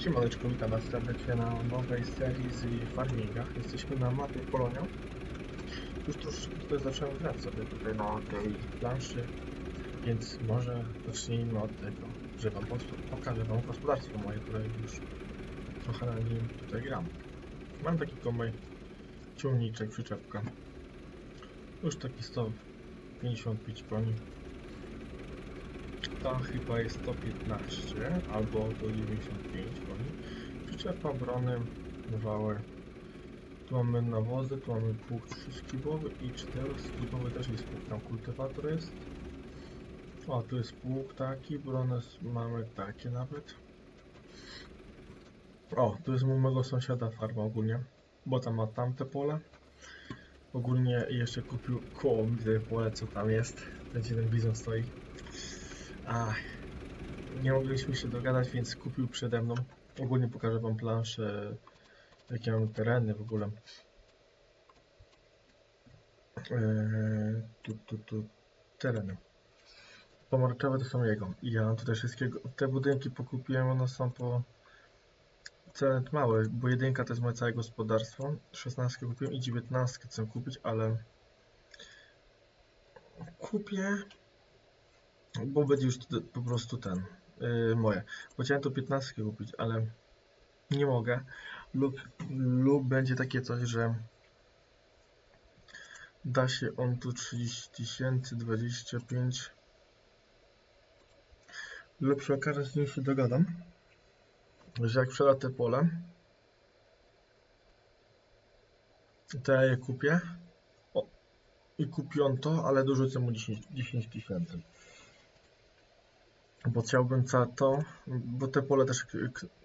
Siemaneczko, witam Was serdecznie na nowej serii z farminga. Jesteśmy na mapie Polonia. Już troszeczkę zacząłem grać sobie tutaj na tej planszy, więc może zacznijmy od tego, że Wam po prostu pokażę Wam gospodarstwo moje, które już trochę na nim tutaj gram. Mam taki komaj ciągniczek, przyczepka. Już taki 155 koni. Ta chyba jest 115 albo 195 przyczep obrony, wały. Tu mamy nawozy, tu mamy pług 3-skibowy i 4-skibowy też jest pług, tam kultywator jest. O, tu jest pół taki, bronę mamy takie nawet. O, tu jest mojego sąsiada farma ogólnie, bo tam ma tamte pole. Ogólnie jeszcze kupił koło mi tutaj pole, co tam jest, gdzie ten bizon stoi. Ach, nie mogliśmy się dogadać, więc kupił przede mną Ogólnie pokażę wam planszę, jakie mam tereny w ogóle. Eee, tu, tu, tu, tereny. Pomarańczowe to są jego. I ja mam tutaj wszystkiego. Te budynki pokupiłem, one są po ceny małe, bo jedynka to jest moje całe gospodarstwo. 16 kupiłem i 19 chcę kupić, ale kupię bo będzie już po prostu ten, yy, moje. Bo chciałem to 15 kupić, ale nie mogę. Lub, lub będzie takie coś, że da się on tu 30 tysięcy, 25 lub przy okazji z nim się dogadam, że jak sprzeda te pole, to ja je kupię o, i kupią to, ale dorzucę mu 10 10 tysięcy bo chciałbym całe to, bo te pole też,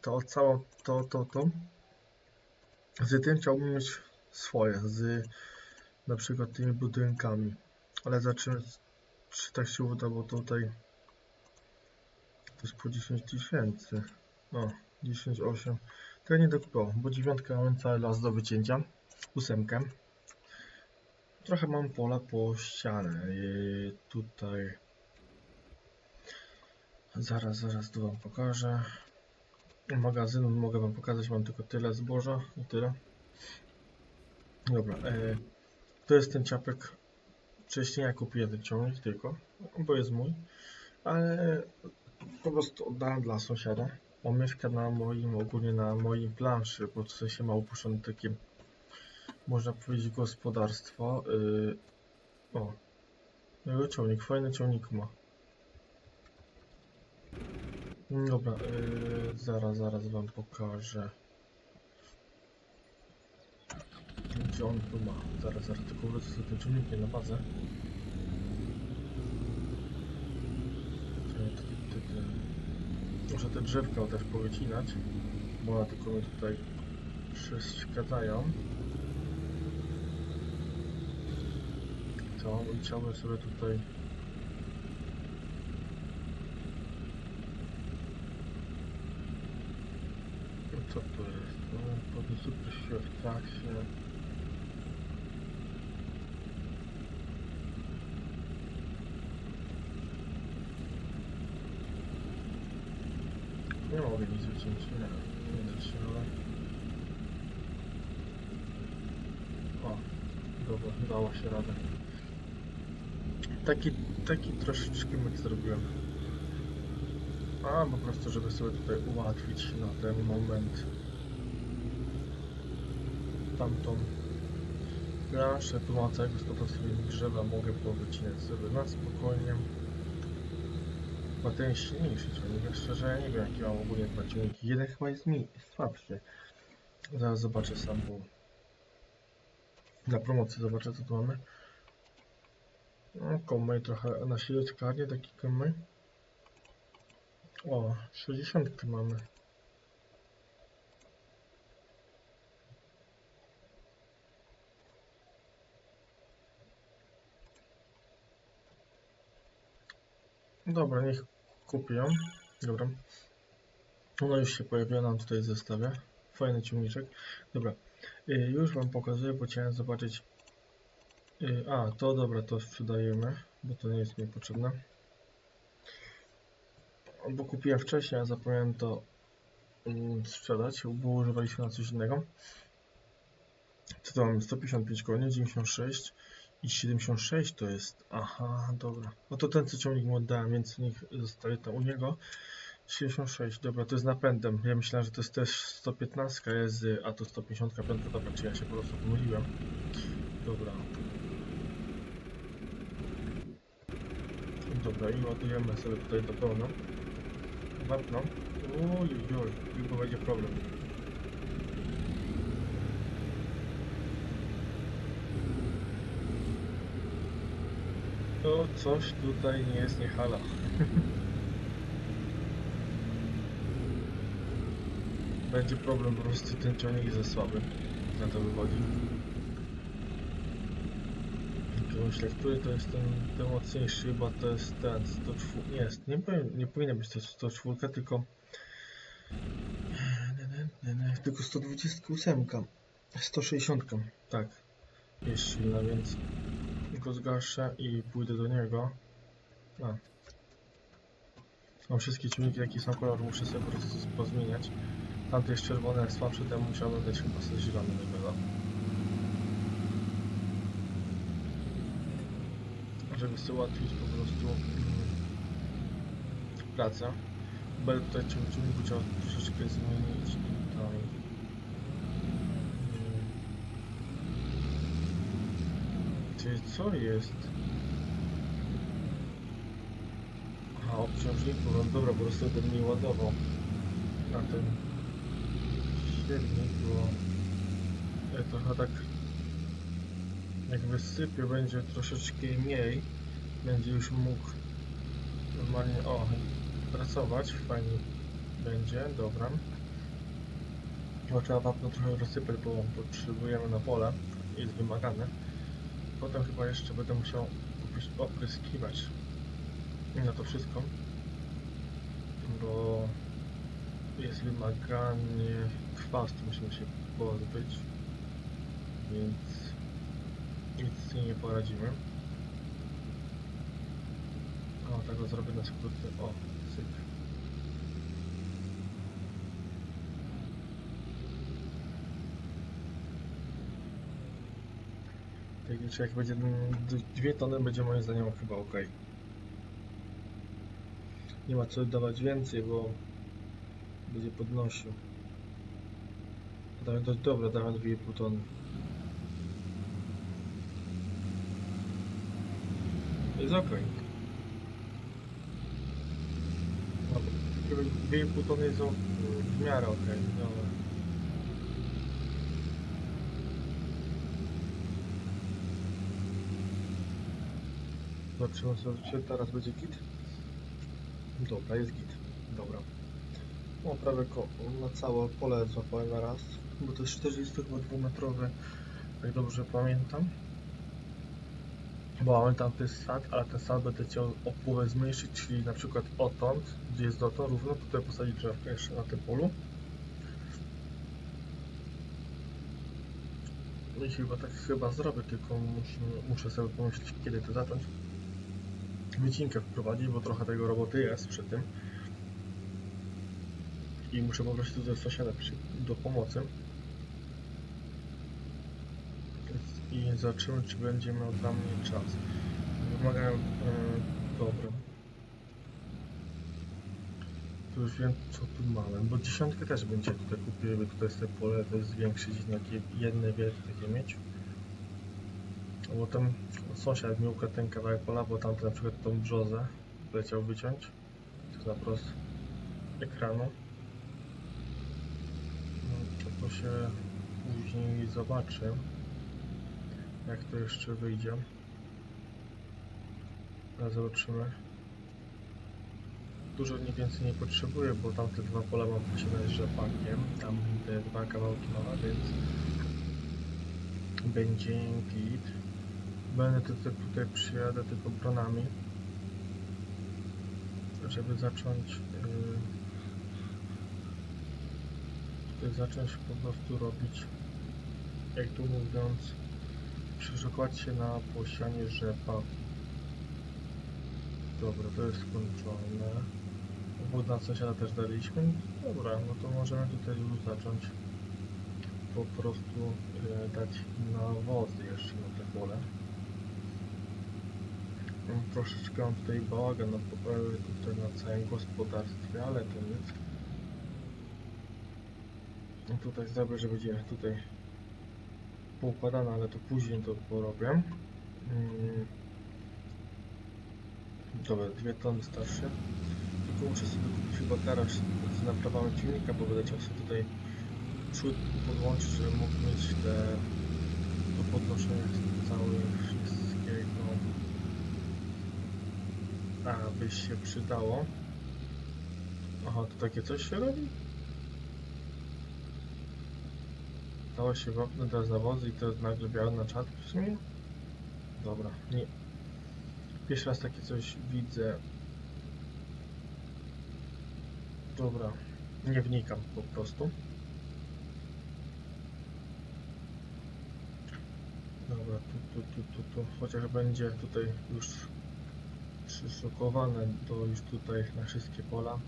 to całą, to, to, to, z tym chciałbym mieć swoje, z na przykład tymi budynkami, ale zobaczymy, czy tak się uda, bo tutaj to jest po 10 tysięcy, o, 10, 8, to ja nie dokupiłem, bo dziewiątkę mam cały las do wycięcia, ósemkę, trochę mam pola po ścianę, i tutaj Zaraz, zaraz tu wam pokażę. Magazynu mogę wam pokazać, mam tylko tyle zboża i tyle. Dobra, e, to jest ten ciapek. Wcześniej ja kupiłem ten ciągnik tylko, bo jest mój, ale po prostu oddałem dla sąsiada. On na moim, ogólnie na moim planszy, bo w sensie ma opuszczone takie, można powiedzieć, gospodarstwo. Yy, o, ciągnik, fajny ciągnik ma. Dobra, yy, zaraz, zaraz wam pokażę. Gdzie on tu ma? Zaraz, zaraz, tylko wrócę sobie tym na bazę. Muszę te drzewka też powycinać, bo one tylko mi tutaj przeszkadzają. To chciałbym sobie tutaj No co to jest? No, pewnie super się. Nie mogę nic wyciąć, nie, nie ale... O, dobra, dało się radę. Taki, taki troszeczkę myk zrobiłem. A, po prostu, żeby sobie tutaj ułatwić na ten moment tamtą planszę, tu mam całego gospodarstwa i drzewa mogę powycinać sobie na spokojnie. Ten silniejszy ciągnik, szczerze nie wiem jakie mam ogólnie dwa ciągniki. Jeden chyba jest mi słabszy. Zaraz zobaczę sam, bo na promocji zobaczę co tu mamy. No, kombaj trochę na siłeczkarnię, taki kombaj. O, 60 mamy. Dobra, niech kupię. Dobra. Ona już się pojawiła nam tutaj w zestawie. Fajny ciągniczek. Dobra, y, już wam pokazuję, bo chciałem zobaczyć. y, A, to dobra, to sprzedajemy, bo to nie jest mi potrzebne. Bo kupiłem wcześniej, a zapomniałem to mm, sprzedać, bo używaliśmy na coś innego. Co to mamy? 155 koni, 96 i 76 to jest. Aha, dobra. No to ten co ciągnik mu oddałem, więc niech zostaje tam u niego. 76, dobra, to jest napędem. Ja myślałem, że to jest też 115 jest, a to 155, dobra, czy ja się po prostu pomyliłem. Dobra. Dobra, i ładujemy sobie tutaj do pełna. Wapno. Oj, oj, oj, chyba będzie problem. To coś tutaj nie jest nie hala. Będzie problem, po prostu ten ciągnik za słaby. Na to wychodzi. Myślę, który to jest ten, ten mocniejszy, chyba to jest ten 104. Nie jest, nie, powinien, nie powinien być to 104, tylko. Nie, nie, nie, nie, tylko 128. 160, tak. Jest silna, więc go zgaszę i pójdę do niego. A. Mam wszystkie ciągniki, jakie są kolor, muszę sobie po prostu pozmieniać. Tamty jest czerwony, jak słabszy, temu musiałbym dać chyba sobie zielony wygląda. Żeby sobie ułatwić po prostu mm, pracę. Będę tutaj ciąg- ciągniku chciał troszeczkę zmienić i tam... mm, Ty, co jest? Aha, obciążniku, no dobra, po prostu ten mi ładował na średnik, bo ja trochę tak jak wysypię będzie troszeczkę mniej, będzie już mógł normalnie, o, pracować, fajnie będzie, dobra. Bo trzeba wapno trochę rozsypać, bo potrzebujemy na pole, jest wymagane. Potem chyba jeszcze będę musiał opryś- opryskiwać na to wszystko, bo jest wymaganie chwastu, musimy się pozbyć, więc nic nie poradzimy. O, tak go zrobię na skróty. O, syk. Tak, jeszcze jak będzie dwie tony, będzie moim zdaniem chyba ok. Nie ma co dawać więcej, bo będzie podnosił. Dałem dość dobra, dałem 2,5 tony. Jest ok. No, 2,5 tony są w miarę ok. Dobra. Zobaczymy sobie, czy teraz będzie git. Dobra, jest git. Dobra. No prawie ko- na całe pole złapałem raz, bo to jest 42 metrowe, jak dobrze pamiętam. Bo mamy tam ten sad, ale ten sad będę chciał o połowę zmniejszyć, czyli na przykład odtąd, gdzie jest dotąd równo, tutaj posadzić drzewkę jeszcze na tym polu. No i chyba tak chyba zrobię, tylko muszę, muszę sobie pomyśleć kiedy to zacząć. Wycinkę wprowadzić, bo trochę tego roboty jest przy tym. I muszę poprosić tutaj sąsiada do pomocy. I zobaczymy, czy będzie miał dla mnie czas. Wymagają... Yy, dobra. To już wiem, co tu mamy, bo dziesiątkę też będzie tutaj kupiły, bo tutaj te pole, to gdzieś na jedne wielkie takie mieć. Bo tam sąsiad mi ukradł ten kawałek pola, bo tamten na przykład tą brzozę leciał wyciąć. Tak na prost ekranu. No, to, to się później zobaczy, jak to jeszcze wyjdzie. Ale zobaczymy. Dużo mniej więcej nie potrzebuję, bo tamte dwa pola mam posiadać rzepakiem. Tam te dwa kawałki mała, więc będzie git. Będę tutaj, tutaj przyjadę tylko bronami, żeby zacząć yy, zacząć po prostu robić, jak tu mówiąc, przeszukiwać się na posianie rzepa. Dobra, to jest skończone. Wód na sąsiada też daliśmy. Dobra, no to możemy tutaj już zacząć po prostu e, dać nawozy jeszcze na te pole. Troszeczkę mam tutaj bałagan na, e, tutaj na całym gospodarstwie, ale to nic. No tutaj że będzie tutaj poukładane, ale to później to porobię. Mm. Dobra, dwie tony starsze. Tylko muszę sobie kupić chyba garaż z naprawami silnika, bo będę chciał sobie tutaj przód podłączyć, żeby mógł mieć te do podnoszenia całego wszystkiego. A, by się przydało. Aha, to takie coś się robi? Dało się wapno teraz nawozy i to jest nagle białe na czat w sumie? Dobra, nie. Pierwszy raz takie coś widzę. Dobra, nie wnikam po prostu. Dobra, tu, tu, tu, tu, tu. Chociaż będzie tutaj już przyszykowane do już tutaj na wszystkie pola.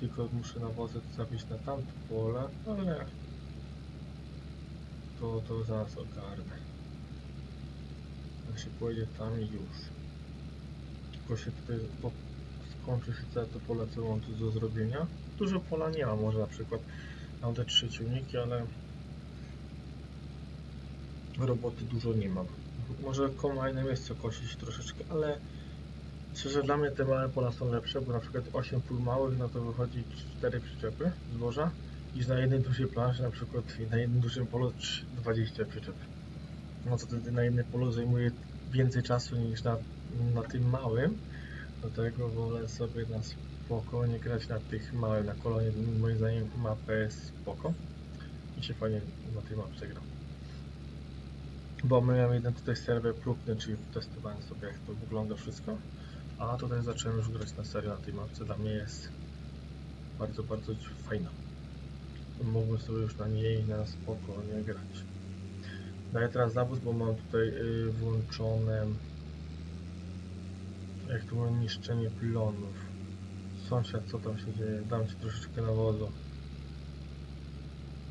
Tylko muszę nawozy zawieźć na tamte pole, ale to, to zaraz ogarnę. Jak się pojedzie tam i już. Tylko się tutaj po, skończy się całe to pole, co mam tu do zrobienia. Dużo pola nie ma, może na przykład mam te trzy ciągniki, ale roboty dużo nie mam. Może kombajnem jest co kosić troszeczkę, ale szczerze dla mnie te małe pola są lepsze, bo na przykład 8 pól małych, no to wychodzi 4 przyczepy zboża niż na jednej dużej planszy, na przykład na jednym dużym polu trz- 20 przyczep. No to wtedy na jednym polu zajmuje więcej czasu niż na, na tym małym. Dlatego wolę sobie na spokojnie grać na tych małych, na kolonie. Moim zdaniem mapa jest spoko. I się fajnie na tej mapce gra. Bo miałem jeden tutaj serwer próbny, czyli testowałem sobie jak to wygląda wszystko. A tutaj zacząłem już grać na serio na tej mapce. Dla mnie jest bardzo, bardzo fajna. Mógłbym sobie już na niej na spokojnie grać. Daję teraz zawód, bo mam tutaj y, włączone jak to niszczenie plonów. Sąsiad, co tam się dzieje? Dam ci troszeczkę nawozu.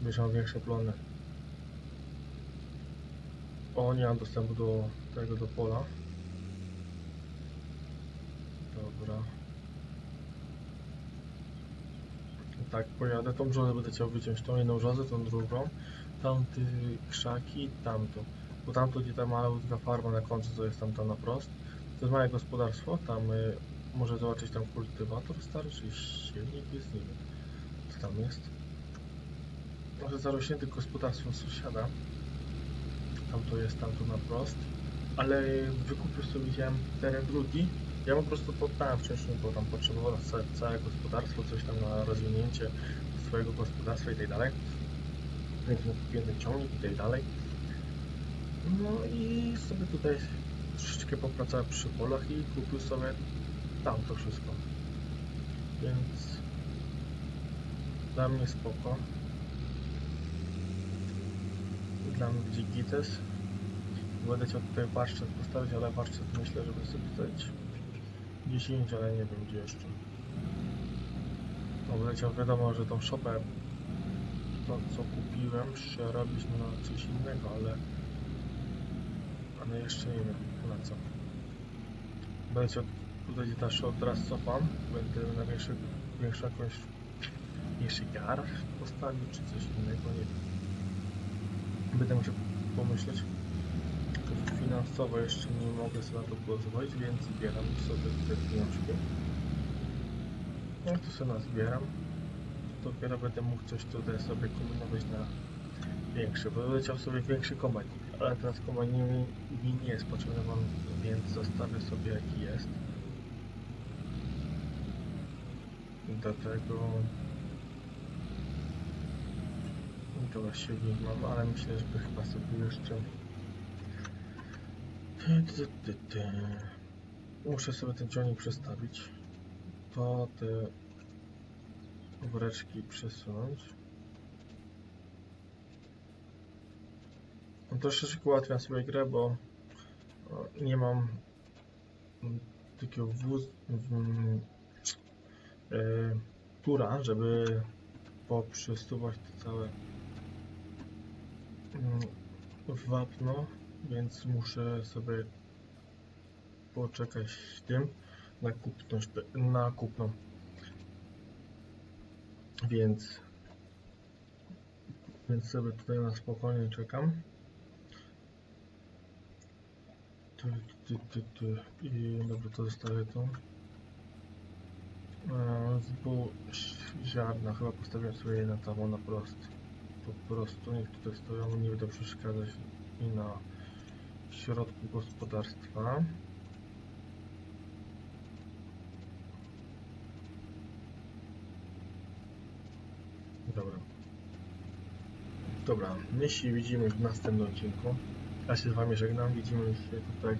Będziesz miał większe plony. O, nie mam dostępu do tego, do pola. Dobra. Tak, pojadę tą brzozę, będę chciał wyciąć tą jedną brzozę, tą drugą. Tamty krzaki, tamto. Bo tamto, gdzie ta malutka farma na końcu, to jest tam ta na prost. To jest małe gospodarstwo, tam y, może zobaczyć tam kultywator stary, czy silnik jest, nie wiem. Co tam jest? Może zarośnięte gospodarstwo sąsiada. Tam to jest, tam to na prost. Ale wykupił sobie widziałem teren drugi. Ja po prostu poddałem wcześniej, bo tam potrzebował całe, gospodarstwo, coś tam na rozwinięcie swojego gospodarstwa i tak dalej. Więc kupiłem ten ciągnik i tak dalej. No i sobie tutaj troszeczkę popracował przy polach i kupił sobie tam to wszystko. Więc dla mnie spoko. Dla mnie będzie gites. Będę chciał tutaj warsztat postawić, ale warsztat myślę, żeby sobie postawić 10, ale nie wiem gdzie jeszcze. Będę chciał wiadomo, że tą szopę to co kupiłem przerobić na coś innego, ale ale jeszcze nie wiem na co. Będę tutaj gdzie ta shop teraz cofam, będę na większy, większą jakąś większy garaż postawił czy coś innego, nie wiem. Będę musiał pomyśleć. Finansowo jeszcze nie mogę sobie na to pozwolić, więc zbieram sobie te pieniążki. Jak to sobie nazbieram, dopiero będę mógł coś tutaj sobie kombinować na większy, bo chciał sobie większy kombajn, ale teraz kombajn mi, nie jest potrzebny, więc zostawię sobie jaki jest. Do tego Dobra, silnik mam, ale myślę, żeby chyba sobie jeszcze. Muszę sobie ten ciągnik przestawić. To te woreczki przesunąć. No Troszeczkę ułatwiam sobie grę, bo nie mam takiego wóz... tura, żeby poprzesuwać to całe mm, wapno, więc muszę sobie poczekać z tym na kupność, na kupną. Więc więc sobie tutaj na spokojnie czekam. Ty, ty, ty, ty. I dobra, to zostawię to. Zbół ziarna, chyba postawiłem sobie na tam na prost. Po prostu niech tutaj stoją, nie będą przeszkadzać i na środku gospodarstwa. Dobra. Dobra, my się widzimy w następnym odcinku. Ja się z wami żegnam, widzimy się tutaj.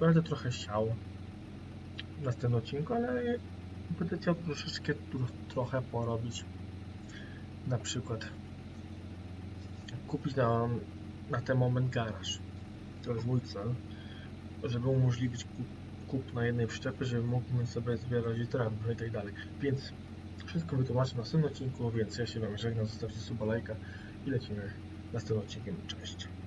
Będę trochę chciał w następnym odcinku, ale będę chciał troszeczkę trochę porobić. Na przykład kupić na, na ten moment garaż. To jest mój cel, żeby umożliwić kup, kup na jednej przyczepy, żeby mógłbym sobie zbierać drewno i tak dalej. Więc wszystko wytłumaczę w następnym odcinku, więc ja się wam żegnam, zostawcie suba, lajka i lecimy następnym odcinkiem. Cześć.